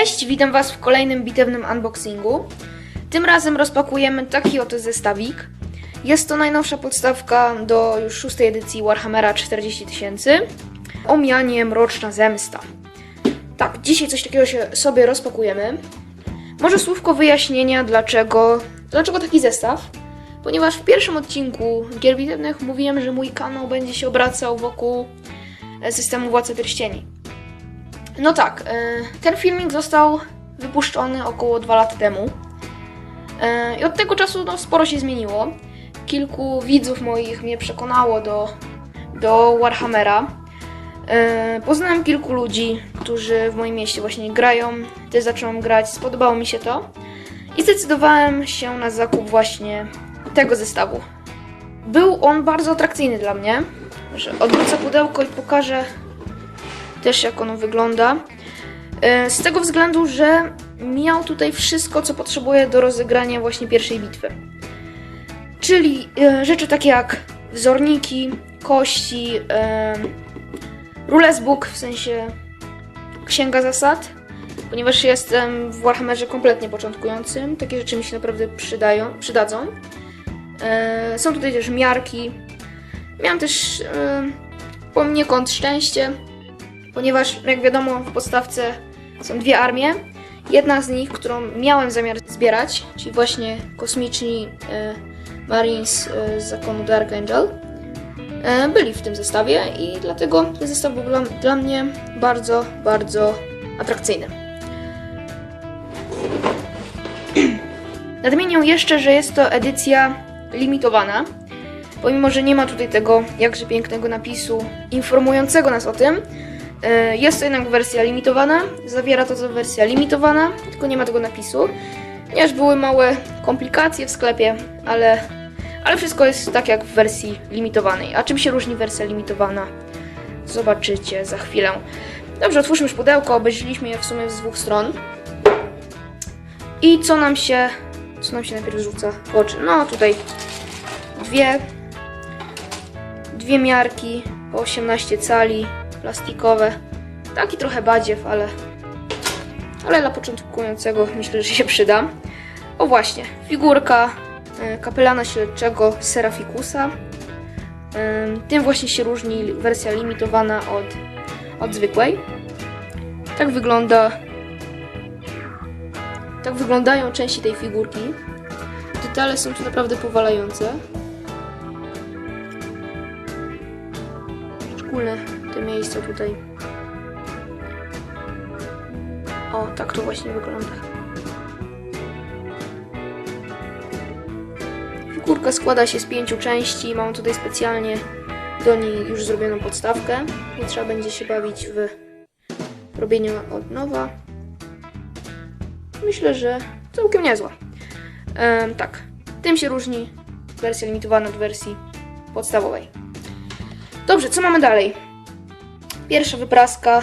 Cześć, witam Was w kolejnym bitewnym unboxingu. Tym razem rozpakujemy taki oto zestawik. Jest to najnowsza podstawka do już szóstej edycji Warhammera 40 tysięcy. O mianie Mroczna Zemsta. Tak, dzisiaj coś takiego się sobie rozpakujemy. Może słówko wyjaśnienia, dlaczego, dlaczego taki zestaw. Ponieważ w pierwszym odcinku gier bitewnych mówiłem, że mój kanał będzie się obracał wokół e, systemu Władcy Pierścieni. No tak, e, ten filmik został wypuszczony około 2 lat temu. E, I od tego czasu no, sporo się zmieniło. Kilku widzów moich mnie przekonało do, do Warhammera. E, Poznałem kilku ludzi, którzy w moim mieście właśnie grają. Też zacząłem grać, spodobało mi się to. I zdecydowałem się na zakup właśnie tego zestawu. Był on bardzo atrakcyjny dla mnie. Odwrócę pudełko i pokażę też jak ono wygląda. E, Z tego względu, że miał tutaj wszystko, co potrzebuję do rozegrania właśnie pierwszej bitwy. Czyli e, rzeczy takie jak wzorniki, kości, e, rulesbook, w sensie księga zasad, ponieważ jestem w Warhammerze kompletnie początkującym, takie rzeczy mi się naprawdę przydają, przydadzą. Są tutaj też miarki. Miałam też poniekąd szczęście, ponieważ jak wiadomo w podstawce są dwie armie. Jedna z nich, którą miałem zamiar zbierać, czyli właśnie kosmiczni e, Marines e, z zakonu Dark Angel, e, byli w tym zestawie i dlatego ten zestaw był dla, dla mnie bardzo, bardzo atrakcyjny. Nadmienię jeszcze, że jest to edycja limitowana. Pomimo, że nie ma tutaj tego jakże pięknego napisu informującego nas o tym, jest to jednak wersja limitowana. Zawiera to, co wersja limitowana, tylko nie ma tego napisu. Ponieważ były małe komplikacje w sklepie, ale, ale wszystko jest tak jak w wersji limitowanej. A czym się różni wersja limitowana? Zobaczycie za chwilę. Dobrze, otwórzmy już pudełko. Obejrzeliśmy je w sumie z dwóch stron. I co nam się, co nam się najpierw rzuca w oczy? No tutaj dwie dwie miarki po 18 cali, plastikowe. Taki trochę badziew, ale, ale dla początkującego myślę, że się przyda. O właśnie, figurka e, kapelana śledczego Serafikusa. E, Tym właśnie się różni wersja limitowana od, od zwykłej. Tak wygląda. Tak wyglądają części tej figurki. Detale są tu naprawdę powalające. szczególne te miejsca tutaj. O, tak to właśnie wygląda. Figurka składa się z pięciu części. Mam tutaj specjalnie do niej już zrobioną podstawkę. Nie trzeba będzie się bawić w robieniu od nowa. Myślę, że całkiem niezła. Em, tak, tym się różni wersja limitowana od wersji podstawowej. Dobrze, co mamy dalej? Pierwsza wypraska,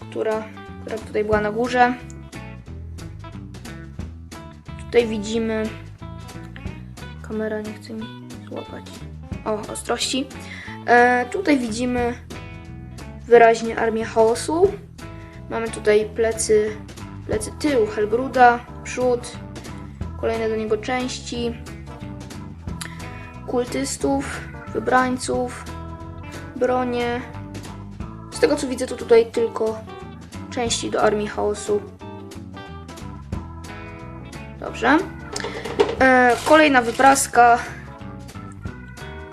która, która tutaj była na górze. Tutaj widzimy. Kamera nie chce mi złapać. O, ostrości. E, tutaj widzimy wyraźnie armię chaosu. Mamy tutaj plecy, plecy tył Helbruda, przód, kolejne do niego części, kultystów, wybrańców, bronie. Z tego co widzę, to tutaj tylko części do armii chaosu. Dobrze. E, kolejna wypraska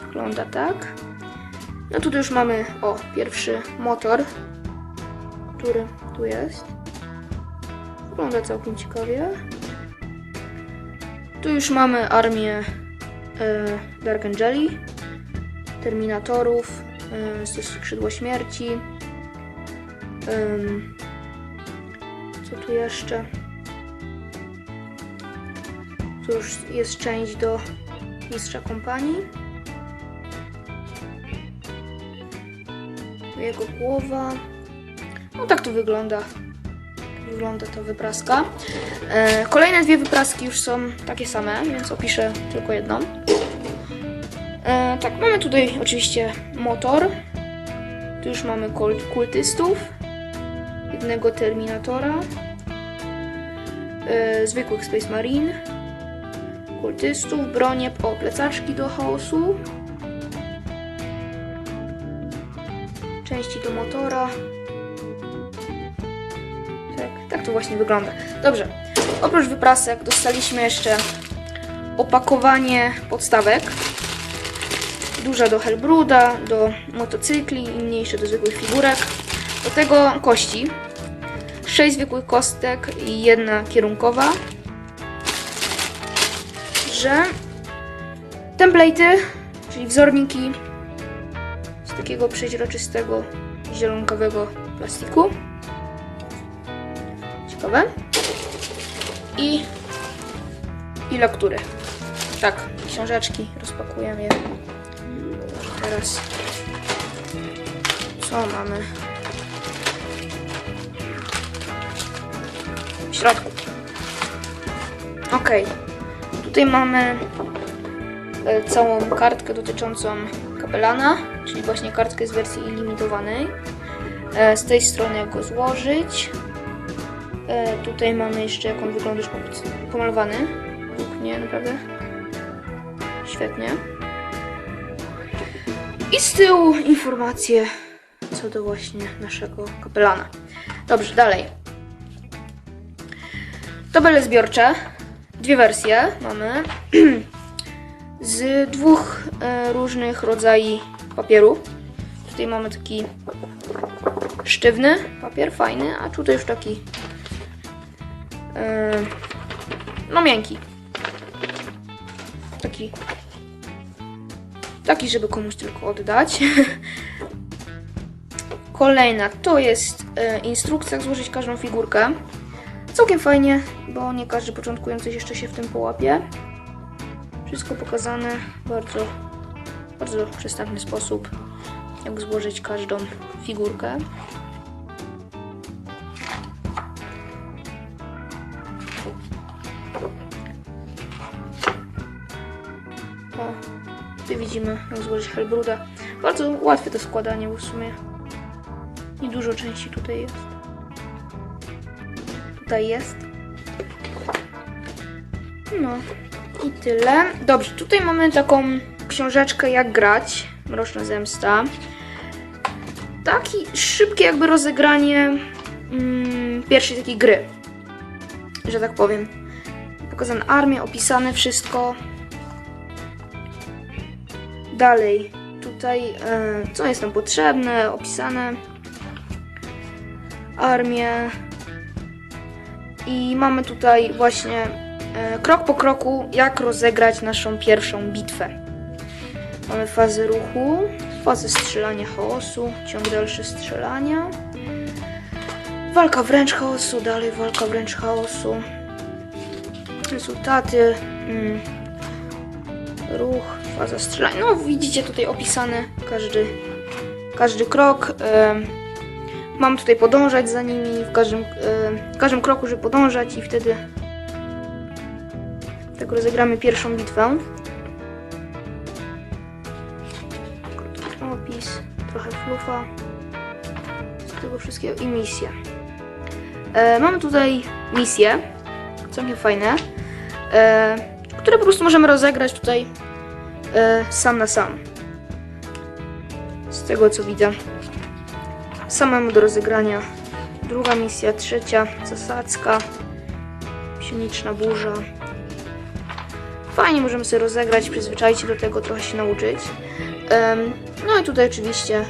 wygląda tak. No tutaj już mamy, o, pierwszy motor, który tu jest. Wygląda całkiem ciekawie. Tu już mamy armię e, Dark Angeli, Terminatorów, e, skrzydło śmierci. Ym, co tu jeszcze? Tu już jest część do mistrza kompanii. Jego głowa. No tak to wygląda. Tak wygląda ta wypraska. E, kolejne dwie wypraski już są takie same, więc opiszę tylko jedną. E, tak, mamy tutaj oczywiście motor. Tu już mamy kult, kultystów. Terminatora. e, zwykłych Space Marine, kultystów, bronie, o, plecaczki do chaosu, części do motora. Tak, tak to właśnie wygląda. Dobrze, oprócz wyprasek dostaliśmy jeszcze opakowanie podstawek. Duże do Hellbruda, do motocykli i mniejsze do zwykłych figurek. Do tego kości. 6 zwykłych kostek i jedna kierunkowa. Że template'y, czyli wzorniki z takiego przeźroczystego, zielonkowego plastiku. Ciekawe. I, i lektury. Tak, książeczki, rozpakujemy je. Teraz co mamy środku? Ok, tutaj mamy e, całą kartkę dotyczącą kapelana, czyli właśnie kartkę z wersji limitowanej. E, Z tej strony jak go złożyć. E, Tutaj mamy jeszcze jak on wygląda już po- pomalowany. Mnie naprawdę świetnie. I z tyłu informacje co do właśnie naszego kapelana. Dobrze, dalej. Tabele zbiorcze. Dwie wersje mamy. Z dwóch e, różnych rodzajów papieru. Tutaj mamy taki sztywny papier, fajny, a tutaj już taki e, no miękki. Taki taki, żeby komuś tylko oddać. Kolejna to jest e, instrukcja, jak złożyć każdą figurkę. Całkiem fajnie, bo nie każdy początkujący jeszcze się w tym połapie. Wszystko pokazane w bardzo, bardzo przystępny sposób, jak złożyć każdą figurkę. O, widzimy, jak złożyć Hellbruda. Bardzo łatwe to składanie, w sumie niedużo części tutaj jest. Tutaj jest. No i tyle. Dobrze, tutaj mamy taką książeczkę jak grać. Mroczna zemsta. Taki szybkie jakby rozegranie mm, pierwszej takiej gry. Że tak powiem. Pokazane armię, opisane wszystko. Dalej, tutaj e, co jest nam potrzebne, opisane. Armię. I mamy tutaj właśnie e, krok po kroku, jak rozegrać naszą pierwszą bitwę. Mamy fazę ruchu, fazę strzelania chaosu, ciąg dalszy strzelania. Walka wręcz chaosu, dalej walka wręcz chaosu. Rezultaty. Mm, ruch, faza strzelania. No widzicie tutaj opisane każdy, każdy krok. Mam tutaj podążać za nimi w każdym, em, w każdym kroku, żeby podążać i wtedy tak rozegramy pierwszą bitwę. Krótki opis, trochę flufa z tego wszystkiego i misję. E, mamy tutaj misje, całkiem fajne, e, które po prostu możemy rozegrać tutaj e, sam na sam. Z tego co widzę. Samemu do rozegrania. Druga misja, trzecia, zasadzka, psioniczna burza. Fajnie możemy sobie rozegrać, przyzwyczaić się do tego, trochę się nauczyć. No i tutaj oczywiście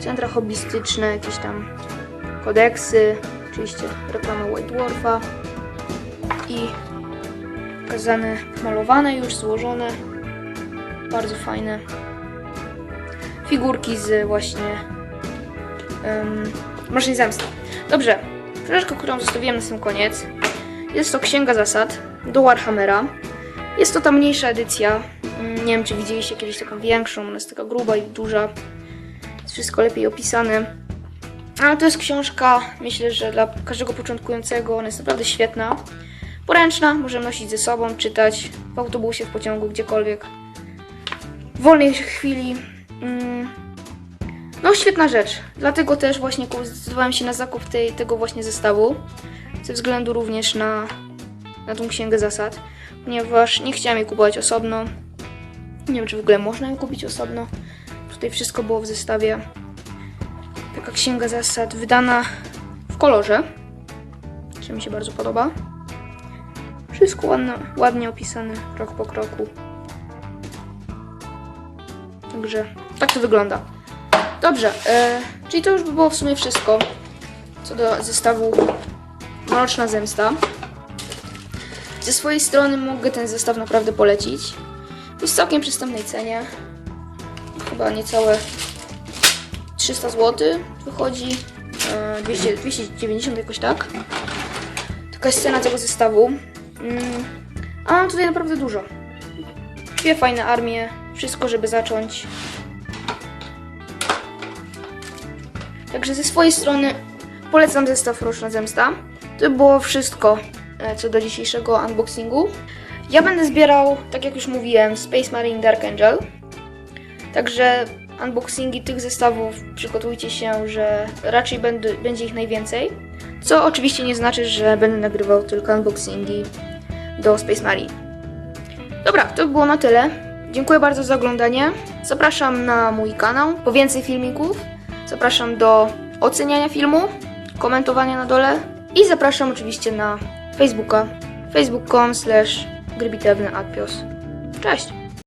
centra hobbystyczne, jakieś tam kodeksy, oczywiście reklama White Dwarfa i pokazane, malowane już, złożone, bardzo fajne figurki z właśnie um, Mrocznej Zemsty. Dobrze, książeczka, którą zostawiłem na sam koniec, jest to Księga Zasad do Warhammera. Jest to ta mniejsza edycja. Mm, Nie wiem, czy widzieliście kiedyś taką większą, ona jest taka gruba i duża. Jest wszystko lepiej opisane. Ale to jest książka, myślę, że dla każdego początkującego ona jest naprawdę świetna. Poręczna, możemy nosić ze sobą, czytać w autobusie, w pociągu, gdziekolwiek. W wolnej chwili. Mm. No, świetna rzecz. Dlatego też właśnie zdecydowałem się na zakup tej, tego właśnie zestawu. ze względu również na, na tą księgę zasad, ponieważ nie chciałam jej kupować osobno. Nie wiem, czy w ogóle można ją kupić osobno. Tutaj wszystko było w zestawie. Taka księga zasad wydana w kolorze, co mi się bardzo podoba. Wszystko ładno, ładnie opisane krok po kroku. Także tak to wygląda. Dobrze, e, czyli to już by było w sumie wszystko co do zestawu Mroczna Zemsta. Ze swojej strony mogę ten zestaw naprawdę polecić. Jest w całkiem przystępnej cenie. Chyba niecałe 300 zł wychodzi. E, 200, 290 jakoś tak. Taka jest cena tego zestawu. Mm, A mam tutaj naprawdę dużo. Dwie fajne armie. Wszystko, żeby zacząć. Także ze swojej strony polecam zestaw Roczna Zemsta. To było wszystko e, co do dzisiejszego unboxingu. Ja będę zbierał, tak jak już mówiłem, Space Marine Dark Angel. Także unboxingi tych zestawów przygotujcie się, że raczej będę, będzie ich najwięcej. Co oczywiście nie znaczy, że będę nagrywał tylko unboxingi do Space Marine. Dobra, to by było na tyle. Dziękuję bardzo za oglądanie. Zapraszam na mój kanał po więcej filmików. Zapraszam do oceniania filmu, komentowania na dole i zapraszam oczywiście na Facebooka facebook.com slash. Cześć!